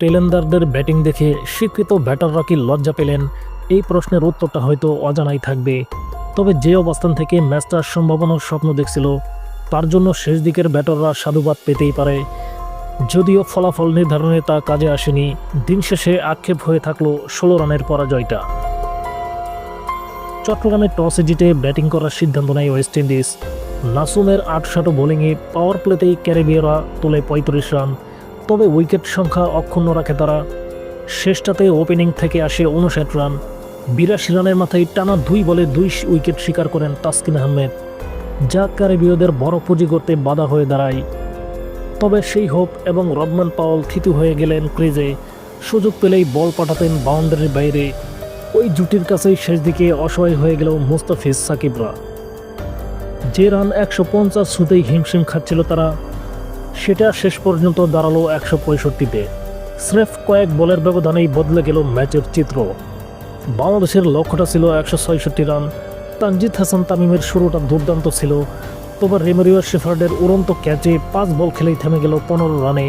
টেলেন্ডারদের batting দেখে স্বীকৃত ব্যাটাররা কি লজ্জা পেলেন? এই প্রশ্নের উত্তরটা হয়তো অজানাই থাকবে। তবে যে অবস্থান থেকে ম্যাচটার সম্ভাবনার স্বপ্ন দেখছিল, তার জন্য শেষ দিকের ব্যাটাররা সাধুবাদ পেতেই পারে। যদিও ফলাফল নির্ধারণে তা কাজে আসেনি, দিন শেষে আক্ষেপ হয়ে থাকল ষোলো রানের পরাজয়টা। চট্টগ্রামে টসে জিতে ব্যাটিং করার সিদ্ধান্ত নেয় ওয়েস্ট ইন্ডিজ। নাসুমের আট আটশাটো বোলিংয়ে পাওয়ার প্লেতেই ক্যারিবিয়ারা তোলে পঁয়ত্রিশ রান। তবে উইকেট সংখ্যা অক্ষুণ্ণ রাখে তারা। শেষটাতে ওপেনিং থেকে আসে উনষাট রান। বিরাশি রানের মাথায় টানা দুই বলে দুই উইকেট শিকার করেন তাসকিন আহমেদ, যা ক্যারিবীয়দের বড় পুঁজি করতে বাধা হয়ে দাঁড়ায়। তবে সেই হোপ এবং রবমান পাওয়াল থিতু হয়ে গেলেন ক্রিজে। সুযোগ পেলেই বল পাঠাতেন বাউন্ডারির বাইরে। ওই জুটির কাছেই শেষ দিকে অসহায় হয়ে গেল মুস্তাফিজ সাকিবরা। যে রান একশো পঞ্চাশ শুতেই হিমশিম খাচ্ছিল তারা। সেটা শেষ পর্যন্ত দাঁড়াল একশো পঁয়ষট্টিতে। স্রেফ কয়েক বলের ব্যবধানেই বদলে গেল ম্যাচের চিত্র। বাংলাদেশের লক্ষ্যটা ছিল একশো ছয়ষট্টি রান। তানজিদ হাসান তামিমের শুরুটা দুর্দান্ত ছিল। তবে রেমেরিও শেফার্ডের উড়ন্ত ক্যাচে পাঁচ বল খেলেই থেমে গেল পনেরো রানে।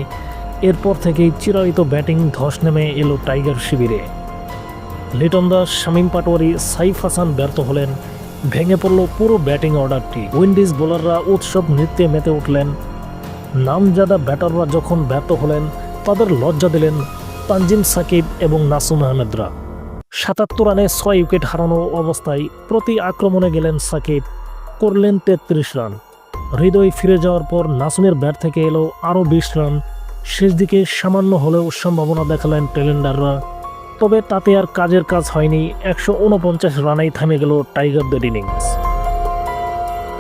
এরপর থেকেই চিরায়িত ব্যাটিং ধস নেমে এলো টাইগার শিবিরে। লিটন দাস, শামীম পাটোয়ারি, সাইফ হাসান ব্যর্থ হলেন। ভেঙে পড়ল পুরো ব্যাটিং অর্ডারটি। উইন্ডিজ বোলাররা উৎসব নৃত্যে মেতে উঠলেন। নামজাদা ব্যাটাররা যখন ব্যর্থ হলেন, তাদের লজ্জা দিলেন তানজিম সাকিব এবং নাসুম আহমেদরা। সাতাত্তর রানে ছয় উইকেট হারানো অবস্থায় প্রতি আক্রমণে গেলেন সাকিব, করলেন তেত্রিশ রান। হৃদয় ফিরে যাওয়ার পর নাসুমের ব্যাট থেকে এলো আরও বিশ রান। শেষ দিকে সামান্য হলেও সম্ভাবনা দেখালেন টেলেন্ডাররা, তবে তাতে আর কাজের কাজ হয়নি। একশো উনপঞ্চাশ রানেই থামে গেল টাইগারদের ইনিংস।